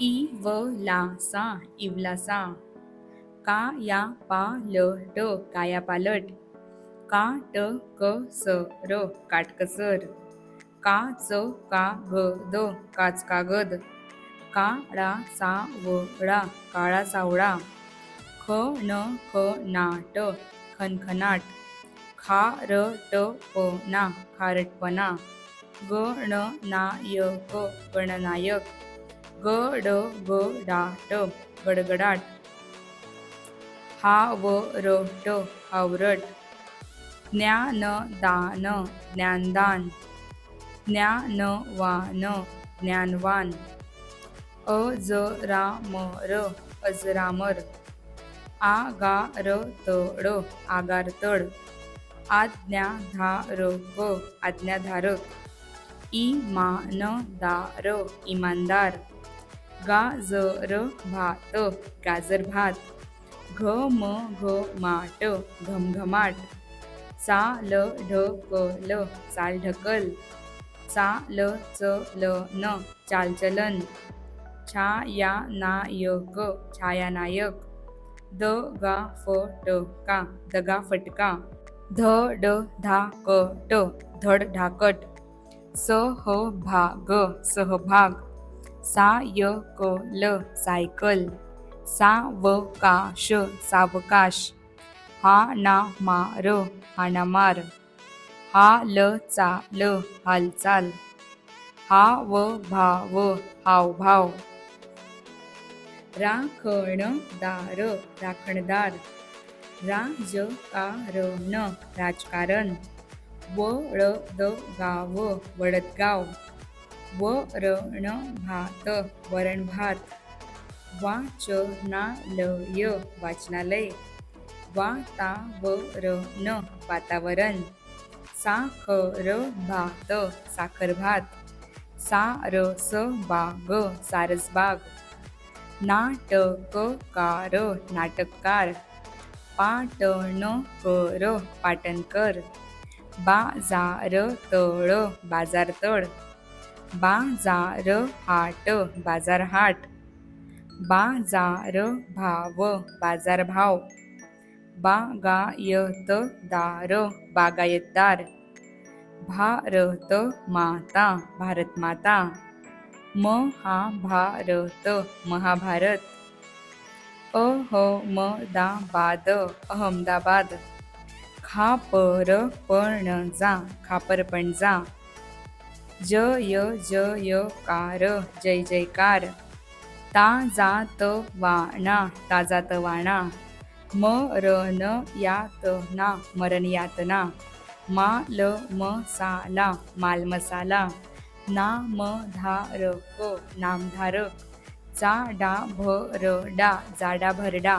इ व ला सा इवलासा. का या पा ल ट काया पालट का ट क स र काटकसर. का च का ग द काच कागद का ळा सा व ळा काळा सावळा ख न ख ना ट खनखनाट खा र ट प ना खारटपणा. ग ण ना य क गणनायक. ग ड ग डा ट गडगडाट. हा व र ट हावरट. ज्ञान दान ज्ञानदान. ज्ञानवान ज्ञानवान. अ ज र अजरामर. आ गा र आगारतड. आज्ञा धा र आज्ञाधारक. इ मा दा र इमानदार. गाजर भात गाजर भात. घ म घ माट घमघमाट. चा ल ढ क ल चाल ढकल. चा ल च ल न चालचलन छाया छायानायक. द गा फ ट का दगा फटका. ध ड धा क ट धड ढाकट. स भाग भा ग सहभाग सा य क ल सायकल सा व का श सावकाश हा ना मा र हाणामार हा ल चा ल हालचाल हा व भा व हावभाव राखण दार राखणदार राजकारण राजकारण व ळ द गाव वडदगाव व र ण भात वरण भात वा च ना ल य वाचनालय वा ता व र न वातावरण सा ख र भात साखर भात सा र स बा ग सारसबाग ना ट क नाटककार पा ट न क र पाटणकर बा जा र बाजारतळ बाजार जा बाजार हाट बाजारहाट. भाव बाजार भाव बाजारभाव. बा बागायतदार. भारत माता भारत माता महाभारत महाभारत. अहमदाबाद म अहमदाबाद. खापर प र खापरपणजा. ज य ज य कार जय जयकार. ता जा त वा ना त वाणा. म र न या त ना. मरण यातना मा ल म साला माल मसाला ना म धा र क. नामधारक चा डा भ र डा. जाडा भरडा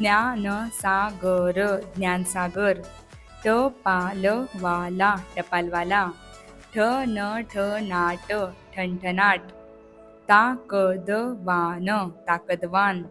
ज्ञान सागर. ज्ञानसागर ट पा टपालवाला ठ न ठ नाट ट ठणठणाट. ता क द ताकदवान.